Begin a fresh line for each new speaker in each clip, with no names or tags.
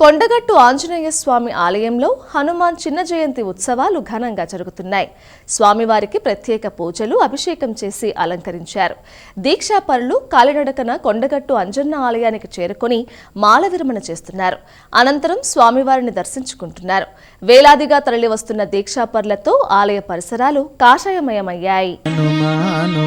కొండగట్టు ఆంజనేయ స్వామి ఆలయంలో హనుమాన్ చిన్న జయంతి ఉత్సవాలు ఘనంగా జరుగుతున్నాయి. స్వామివారికి ప్రత్యేక పూజలు అభిషేకం చేసి అలంకరించారు. దీక్షాపరులు కాలినడకన కొండగట్టు అంజన్న ఆలయానికి చేరుకొని మాల విరమణ చేస్తున్నారు. అనంతరం స్వామివారిని దర్శించుకుంటున్నారు. వేలాదిగా తరలివస్తున్న దీక్షాపరులతో ఆలయ పరిసరాలు కాషాయమయమయ్యాయి.
హనుమాను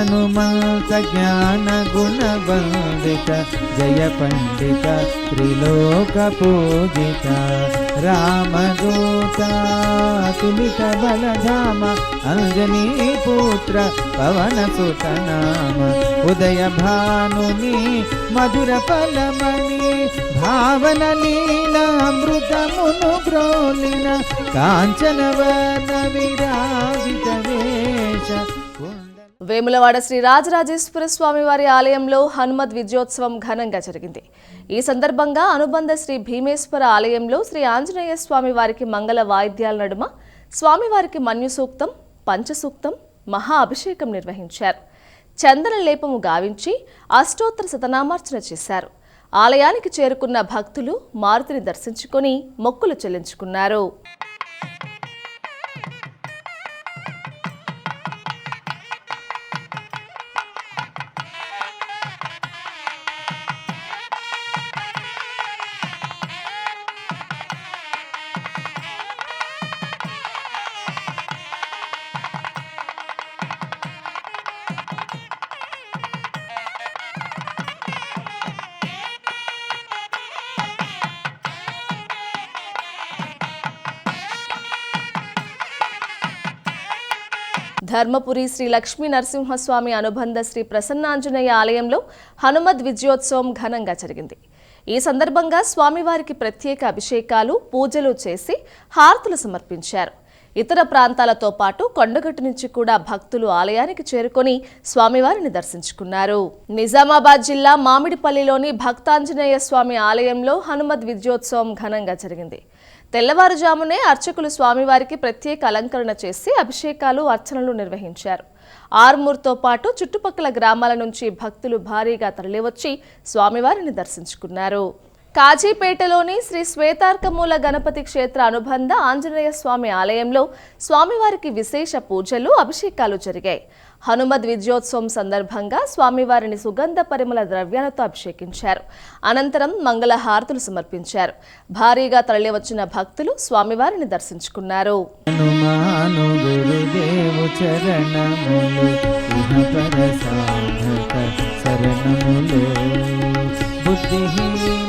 हनुमन्त ज्ञान गुणवन्दित जय पण्डित त्रिलोकपूजिता रामदूता तुलित बलधाम, अंजनी पुत्र पवनसुत नाम। उदय भानुनि मधुरफलमणि भावनलीलामृतमुनु ब्रोलिन काञ्चनवनविराजितवेश
వేములవాడ శ్రీ రాజరాజేశ్వర స్వామి వారి ఆలయంలో హనుమద్ విజయోత్సవం ఘనంగా జరిగింది. ఈ సందర్భంగా అనుబంధ శ్రీ భీమేశ్వర ఆలయంలో శ్రీ ఆంజనేయ స్వామి వారికి మంగళ వాయిద్యాల నడుమ స్వామివారికి మన్యు సూక్తం పంచసూక్తం మహా అభిషేకం నిర్వహించారు. చందన లేపము గావించి అష్టోత్తర శతనామార్చన చేశారు. ఆలయానికి చేరుకున్న భక్తులు మారుతిని దర్శించుకొని మొక్కులు చెల్లించుకున్నారు. ధర్మపురి శ్రీ లక్ష్మీ నరసింహస్వామి అనుబంధ శ్రీ ప్రసన్నాంజనేయ ఆలయంలో హనుమద్ విజయోత్సవం ఘనంగా జరిగింది. ఈ సందర్భంగా స్వామివారికి ప్రత్యేక అభిషేకాలు పూజలు చేసి హారతులు సమర్పించారు. ఇతర ప్రాంతాలతో పాటు కొండగట్టు నుంచి కూడా భక్తులు ఆలయానికి చేరుకొని స్వామివారిని దర్శించుకున్నారు. నిజామాబాద్ జిల్లా మామిడిపల్లిలోని భక్తాంజనేయ స్వామి ఆలయంలో హనుమద్ విజయోత్సవం ఘనంగా జరిగింది. తెల్లవారుజామునే అర్చకులు స్వామివారికి ప్రత్యేక అలంకరణ చేసి అభిషేకాలు అర్చనలు నిర్వహించారు. ఆర్మూర్తో పాటు చుట్టుపక్కల గ్రామాల నుంచి భక్తులు భారీగా తరలివచ్చి స్వామివారిని దర్శించుకున్నారు. కాజీపేటలోని శ్రీ శ్వేతార్కమూల గణపతి క్షేత్ర అనుబంధ ఆంజనేయ స్వామి ఆలయంలో స్వామివారికి విశేష పూజలు అభిషేకాలు జరిగాయి. హనుమద్ విజయోత్సవం సందర్భంగా స్వామివారిని సుగంధ పరిమళ ద్రవ్యాలతో అభిషేకించారు. అనంతరం మంగళ హారతులు సమర్పించారు. భారీగా తరలివచ్చిన భక్తులు స్వామివారిని దర్శించుకున్నారు.
బుద్ధిహీన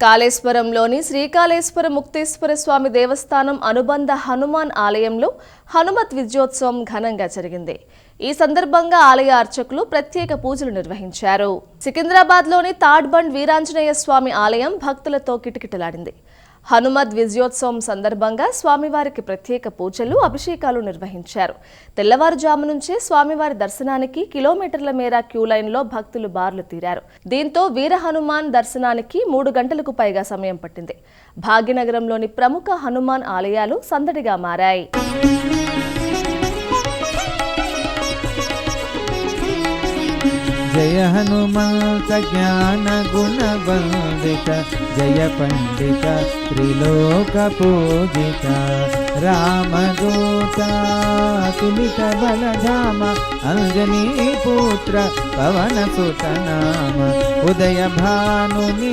కాళేశ్వరంలోని శ్రీకాళేశ్వర ముక్తేశ్వర స్వామి దేవస్థానం అనుబంధ హనుమాన్ ఆలయంలో హనుమత్ విజయోత్సవం ఘనంగా జరిగింది. ఈ సందర్భంగా ఆలయ అర్చకులు ప్రత్యేక పూజలు నిర్వహించారు. సికింద్రాబాద్లోని తాడ్బండ్ వీరాంజనేయ స్వామి ఆలయం భక్తులతో కిటకిటలాడింది. హనుమద్ విజయోత్సవం సందర్భంగా స్వామివారికి ప్రత్యేక పూజలు అభిషేకాలు నిర్వహించారు. తెల్లవారుజాము నుంచే స్వామివారి దర్శనానికి కిలోమీటర్ల మేర క్యూ లైన్లో భక్తులు బార్లు తీరారు. దీంతో వీర హనుమాన్ దర్శనానికి మూడు గంటలకు పైగా సమయం పట్టింది. భాగ్యనగరంలోని ప్రముఖ హనుమాన్ ఆలయాలు సందడిగా మారాయి.
जय हनुमंत ज्ञान गुणवन्दिता जय पंडित्रिलोकपूता बलधाम, अंजनी पुत्र, पवन पुतनाम उदय रामदूता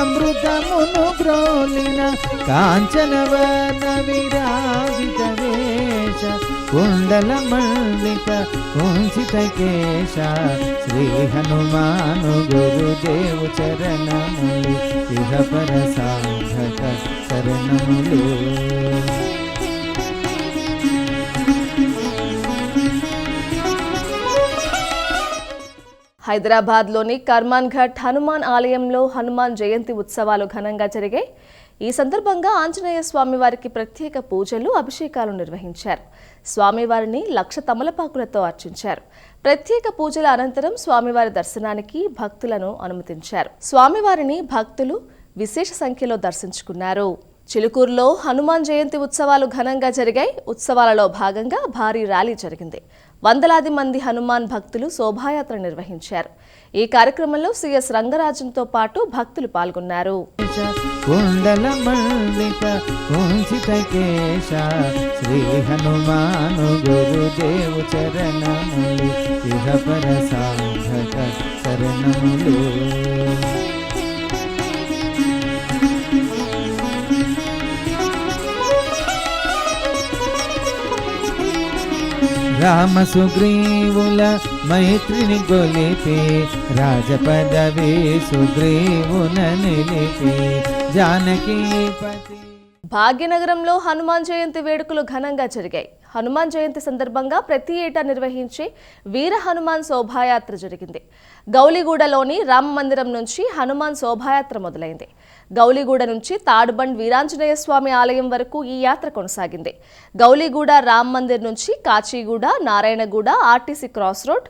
अमृत मुनु ब्रोलिना कांचन वन विराजित वेश। కుండల మల్లిక కుంచిత కేశ శ్రీ హనుమాను గురుదేవు చరణములు ఇహ పర సాధక శరణములు
హైదరాబాద్లోని కర్మాన్ ఘట్ హనుమాన్ ఆలయంలో హనుమాన్ జయంతి ఉత్సవాలు ఘనంగా జరిగాయి. ఈ సందర్భంగా ఆంజనేయ స్వామివారికి ప్రత్యేక పూజలు అభిషేకాలు నిర్వహించారు. స్వామివారిని లక్ష తమలపాకులతో అర్చించారు. ప్రత్యేక పూజల అనంతరం స్వామివారి దర్శనానికి భక్తులను అనుమతించారు. స్వామివారిని భక్తులు విశేష సంఖ్యలో దర్శించుకున్నారు. చిలుకూరులో హనుమాన్ జయంతి ఉత్సవాలు ఘనంగా జరిగాయి. ఉత్సవాలలో భాగంగా భారీ ర్యాలీ జరిగింది. వందలాది మంది హనుమాన్ భక్తులు శోభాయాత్ర నిర్వహించారు. ఈ కార్యక్రమంలో సిఎస్ రంగరాజంతో పాటు భక్తులు పాల్గొన్నారు.
కుండల కుంచిత కేశ శ్రీ హనుమాను గురుదేవు చరణములు ఇహ పర సాధక శరణములు రామ సుగ్రీవుల మైత్రిని గొలిపి రాజపదవి సుగ్రీవున నిలిపి జానకీపతి
భాగ్యనగరంలో హనుమాన్ జయంతి వేడుకలు ఘనంగా జరిగాయి. హనుమాన్ జయంతి సందర్భంగా ప్రతి ఏటా నిర్వహించే వీర హనుమాన్ శోభాయాత్ర జరిగింది. గౌలిగూడలోని రామ మందిరం నుంచి హనుమాన్ శోభాయాత్ర మొదలైంది. గౌలిగూడ నుంచి తాడుబండ్ వీరాంజనేయ స్వామి ఆలయం వరకు ఈ యాత్ర కొనసాగింది. గౌలిగూడ రామ్ మందిర్ నుంచి Kachiguda Narayanaguda RTC cross road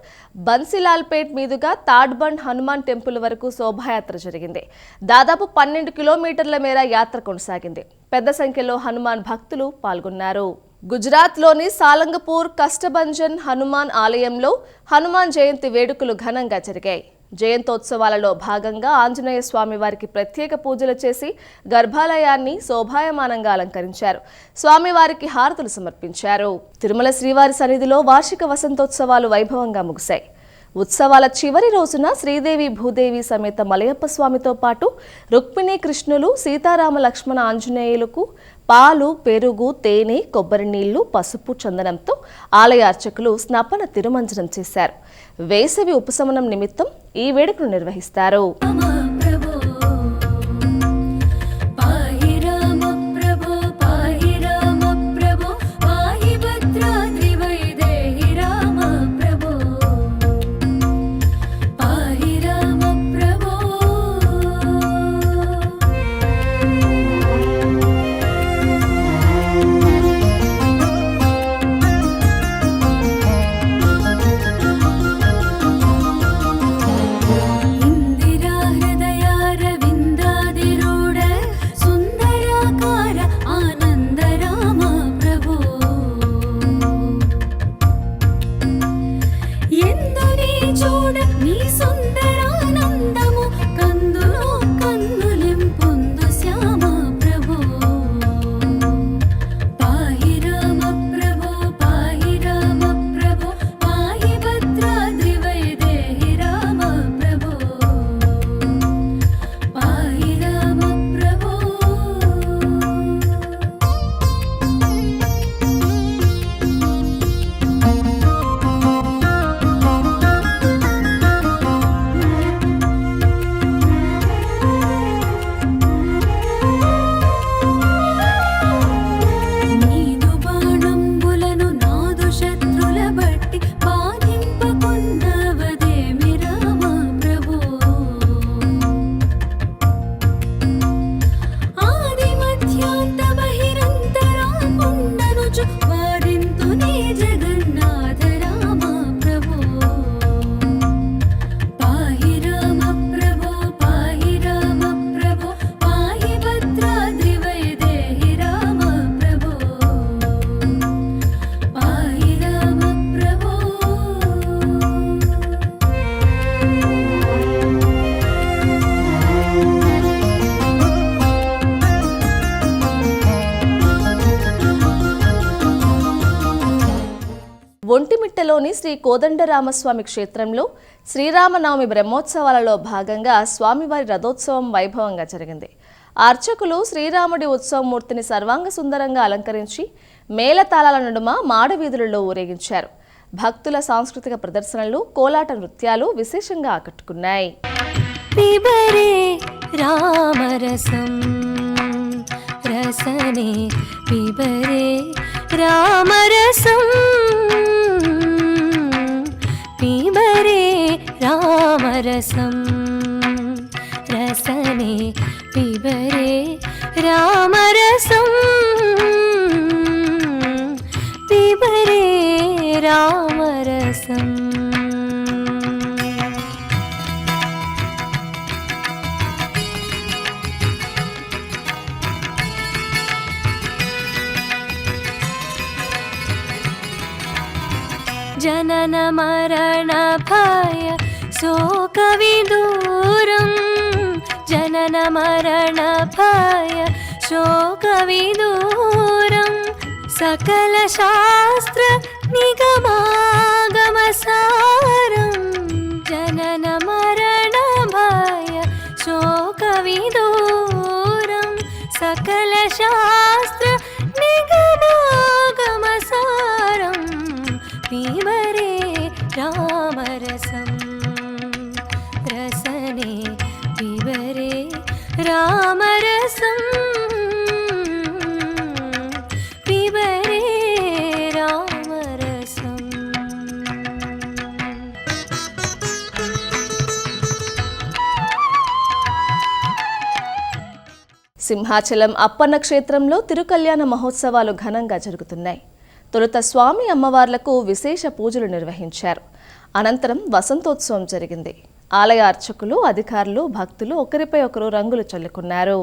Bansilalpet మీదుగా తాడ్బండ్ హనుమాన్ టెంపుల్ వరకు శోభాయాత్ర జరిగింది. దాదాపు పన్నెండు కిలోమీటర్ల మేర యాత్ర కొనసాగింది. పెద్ద సంఖ్యలో హనుమాన్ భక్తులు పాల్గొన్నారు. గుజరాత్లోని సాలంగపూర్ కష్టభంజన్ హనుమాన్ ఆలయంలో హనుమాన్ జయంతి వేడుకలు ఘనంగా జరిగాయి. జయంతోత్సవాలలో భాగంగా ఆంజనేయ స్వామి వారికి ప్రత్యేక పూజలు చేసి గర్భాలయాన్ని శోభాయమానంగా అలంకరించారు. స్వామివారికి హారతులు సమర్పించారు. తిరుమల శ్రీవారి సన్నిధిలో వార్షిక వసంతోత్సవాలు వైభవంగా ముగిశాయి. ఉత్సవాల చివరి రోజున శ్రీదేవి భూదేవి సమేత మలయప్ప స్వామితో పాటు రుక్మిణి కృష్ణులు సీతారామ లక్ష్మణ ఆంజనేయులకు పాలు పెరుగు తేనె కొబ్బరి నీళ్ళు పసుపు చందనంతో ఆలయ అర్చకులు స్నపన తిరుమంజనం చేశారు. వేసవి ఉపశమనం నిమిత్తం ఈ వేడుకను నిర్వహిస్తారు. జిల్లాలోని శ్రీ కోదండరామస్వామి క్షేత్రంలో శ్రీరామనవమి బ్రహ్మోత్సవాలలో భాగంగా స్వామివారి రథోత్సవం వైభవంగా జరిగింది. అర్చకులు శ్రీరాముడి ఉత్సవమూర్తిని సర్వాంగ సుందరంగా అలంకరించి మేళతాళాల నడుమ మాడవీధులలో ఊరేగించారు. భక్తుల సాంస్కృతిక ప్రదర్శనలు కోలాట నృత్యాలు విశేషంగా ఆకట్టుకున్నాయి.
రామరసం. రసనే పిబరే రామరసం. रामरसं रसने पिबरे रामरसं पिबरे रामरसम् जनन मरण भय शोकविदूरं जनन मरण भय शोकविदूरं सकलशास्त्र निगमागमसारं जनन मरण भय शोकविदूरं सकलशास्त्र निगमागमसारं पीवरे रामरसं రసం
సింహాచలం అప్పన్న క్షేత్రంలో తిరుకల్యాణ మహోత్సవాలు ఘనంగా జరుగుతున్నాయి. తొలుత స్వామి అమ్మవార్లకు విశేష పూజలు నిర్వహించారు. అనంతరం వసంతోత్సవం జరిగింది. ఆలయ అర్చకులు అధికారులు భక్తులు ఒకరిపై ఒకరు రంగులు చల్లుకున్నారు.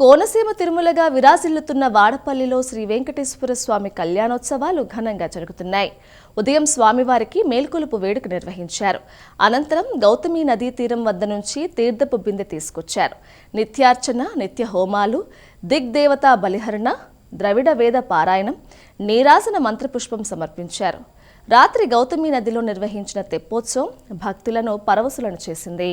కోనసీమ తిరుమలగా విరాజిల్లుతున్న వాడపల్లిలో శ్రీ వెంకటేశ్వర స్వామి కళ్యాణోత్సవాలు ఘనంగా జరుగుతున్నాయి. ఉదయం స్వామివారికి మేల్కొలుపు వేడుక నిర్వహించారు. అనంతరం గౌతమి నదీ తీరం వద్ద నుంచి తీర్థపు బిందె తీసుకొచ్చారు. నిత్యార్చన నిత్య హోమాలు దిగ్దేవతా బలిహరణ ద్రవిడ వేద పారాయణం నీరాసన మంత్రపుష్పం సమర్పించారు. రాత్రి గౌతమి నదిలో నిర్వహించిన తెప్పోత్సవం భక్తులను పరవశులను చేసింది.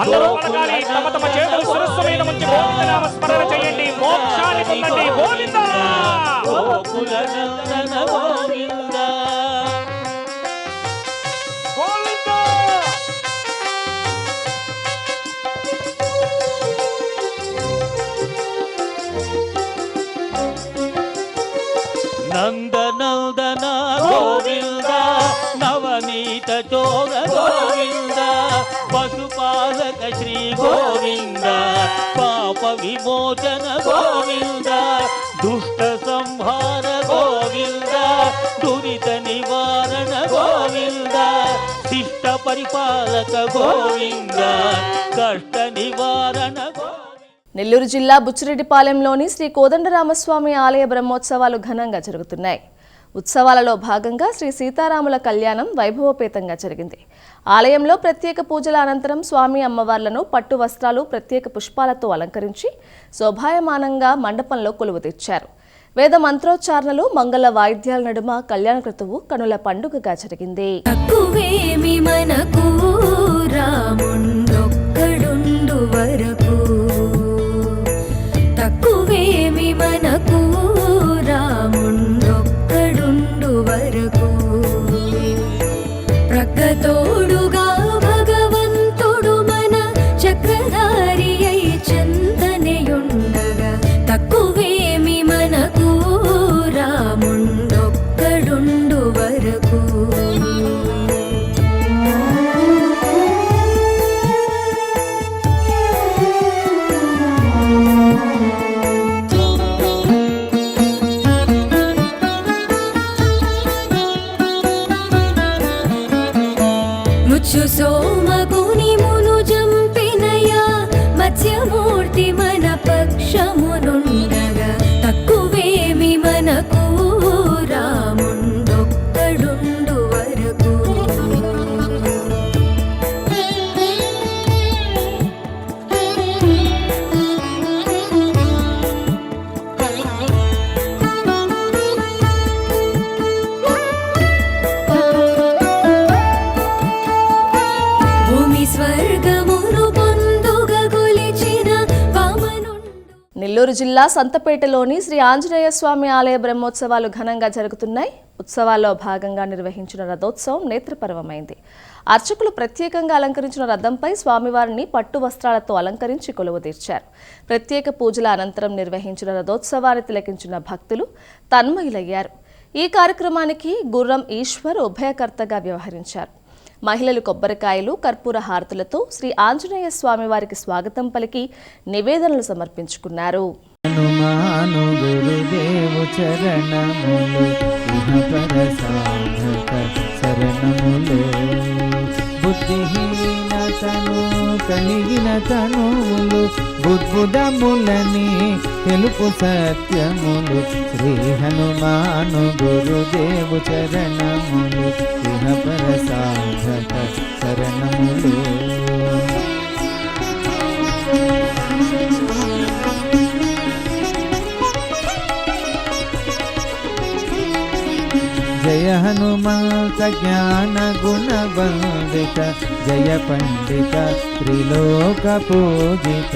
అందరూ పలకాలి తమ తమ చేతులు సరస్సు మీద స్మరణ చేయండి. మోక్షాన్ని పొందండి. గోవింద!
నందన గోవింద. నవనీత జోగ శ్రీ గోవింద పాప విమోచన గోవింద దుష్ట సంహార గోవింద దురిత నివారణ గోవింద శిష్ట పరిపాలక గోవింద కష్ట నివారణ
నెల్లూరు జిల్లా బుచ్చిరెడ్డిపాలెంలోని శ్రీ కోదండరామస్వామి ఆలయ బ్రహ్మోత్సవాలు ఘనంగా జరుగుతున్నాయి. ఉత్సవాలలో భాగంగా శ్రీ సీతారాముల కళ్యాణం వైభవోపేతంగా జరిగింది. ఆలయంలో ప్రత్యేక పూజల అనంతరం స్వామి అమ్మవార్లను పట్టు వస్త్రాలు ప్రత్యేక పుష్పాలతో అలంకరించి శోభాయమానంగా మండపంలో కొలువు తెచ్చారు. వేద మంత్రోచ్చారణలు మంగళ వాయిద్యాల నడుమ కళ్యాణ క్రతువు కనుల పండుగగా జరిగింది.
తక్కువేమి మనకు రాము తోడు
నెల్లూరు జిల్లా సంతపేటలోని శ్రీ ఆంజనేయ స్వామి ఆలయ బ్రహ్మోత్సవాలు ఘనంగా జరుగుతున్నాయి. ఉత్సవాల్లో భాగంగా నిర్వహించిన రథోత్సవం నేత్రపర్వమైంది. అర్చకులు ప్రత్యేకంగా అలంకరించిన రథంపై స్వామివారిని పట్టు వస్త్రాలతో అలంకరించి కొలువు తీర్చారు. ప్రత్యేక పూజల అనంతరం నిర్వహించిన రథోత్సవాన్ని తిలకించిన భక్తులు తన్మయులయ్యారు. ఈ కార్యక్రమానికి గుర్రం ఈశ్వర్ ఉభయకర్తగా వ్యవహరించారు. మహిళలు కొబ్బరికాయలు కర్పూర హారతులతో శ్రీ ఆంజనేయ స్వామి వారికి స్వాగతం పలికి నివేదనలు సమర్పించుకున్నారు.
హనుమాను బుద్ధిహీనతను కలిగిన తనువులు తెలుపు సత్యములు. శ్రీ హనుమాను గురుదేవు చరణములు ఇహపర శరణములు జయ హనుమంత జ్ఞాన గుణ వందిత జయ పండిత త్రిలోక పూజిత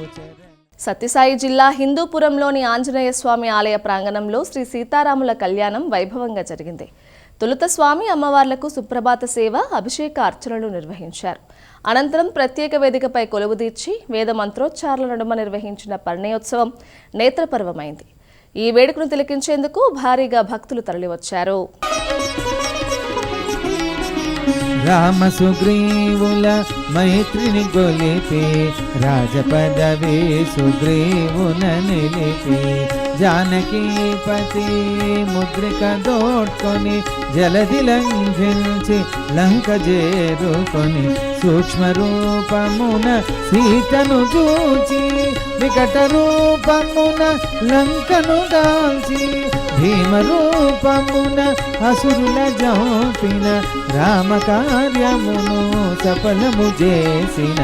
సత్యసాయి జిల్లా హిందూపురంలోని ఆంజనేయ స్వామి ఆలయ ప్రాంగణంలో శ్రీ సీతారాముల కళ్యాణం వైభవంగా జరిగింది. తొలుత స్వామి అమ్మవార్లకు సుప్రభాత సేవ అభిషేక అర్చనలు నిర్వహించారు. అనంతరం ప్రత్యేక వేదికపై కొలువుదీర్చి వేద మంత్రోచ్చారణ నడుమ నిర్వహించిన పరిణయోత్సవం నేత్రపర్వమైంది. ఈ వేడుకను తిలకించేందుకు భారీగా భక్తులు తరలివచ్చారు.
రామ సుగ్రీవుల మైత్రిని గొలిపి రాజపదవి సుగ్రీవున నిలిపి జానకీపతి ముద్రిక దోడ్కొని జలది లంఘించి లంక చేరుకొని సూక్ష్మ రూపమున సీతను చూచి వికట రూపమున లంకను దాల్చి భీమ రూపమున అసురుల జోపిన రామ కార్యమును సఫలము చేసిన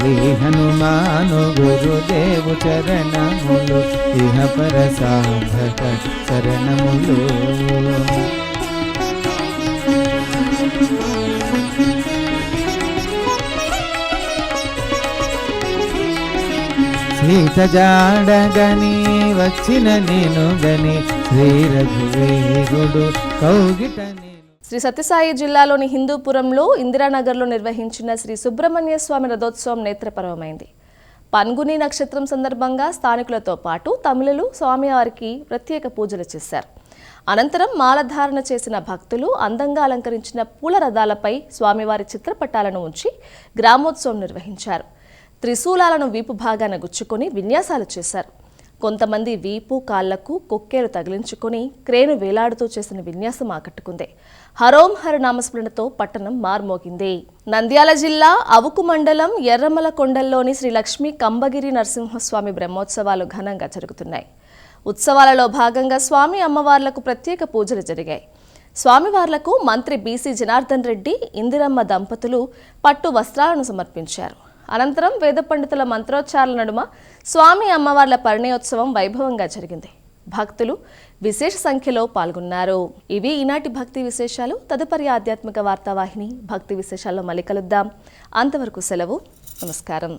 శ్రీ హనుమాను గురుదేవు చరణములు ఇహ పర సాధక చరణములు. సీత జాడగని వచ్చిన నేను గని శ్రీ రఘువీరుడు కౌగిటని
శ్రీ సత్యసాయి జిల్లాలోని హిందూపురంలో ఇందిరానగర్లో నిర్వహించిన శ్రీ సుబ్రహ్మణ్య స్వామి రథోత్సవం నేత్రపరమైంది పన్గుని నక్షత్రం సందర్భంగా స్థానికులతో పాటు తమిళులు స్వామివారికి ప్రత్యేక పూజలు చేశారు. అనంతరం మాలధారణ చేసిన భక్తులు అందంగా అలంకరించిన పూల రథాలపై స్వామివారి చిత్రపటాలను ఉంచి గ్రామోత్సవం నిర్వహించారు. త్రిశూలాలను వీపు భాగాన గుచ్చుకొని విన్యాసాలు చేశారు. కొంతమంది వీపు కాళ్ళకు కొక్కేలు తగిలించుకుని క్రేను వేలాడుతూ చేసిన విన్యాసం ఆకట్టుకుంది. హరోం హర నామస్మరణతో పట్టణం మార్మోగింది. నంద్యాల జిల్లా అవుకు మండలం ఎర్రమల కొండల్లోని శ్రీ లక్ష్మీ కంబగిరి నరసింహస్వామి బ్రహ్మోత్సవాలు ఘనంగా జరుగుతున్నాయి. ఉత్సవాలలో భాగంగా స్వామి అమ్మవార్లకు ప్రత్యేక పూజలు జరిగాయి. స్వామివార్లకు మంత్రి బీసీ జనార్దన్ రెడ్డి ఇందిరమ్మ దంపతులు పట్టు వస్త్రాలను సమర్పించారు. అనంతరం వేద పండితుల మంత్రోచ్చారాల నడుమ స్వామి అమ్మవార్ల పరిణయోత్సవం వైభవంగా జరిగింది. భక్తులు విశేష సంఖ్యలో పాల్గొన్నారు. ఇవి ఈనాటి భక్తి విశేషాలు. తదుపరి ఆధ్యాత్మిక వార్తావాహిని భక్తి విశేషాల్లో మళ్ళీ కలుద్దాం. అంతవరకు సెలవు. నమస్కారం.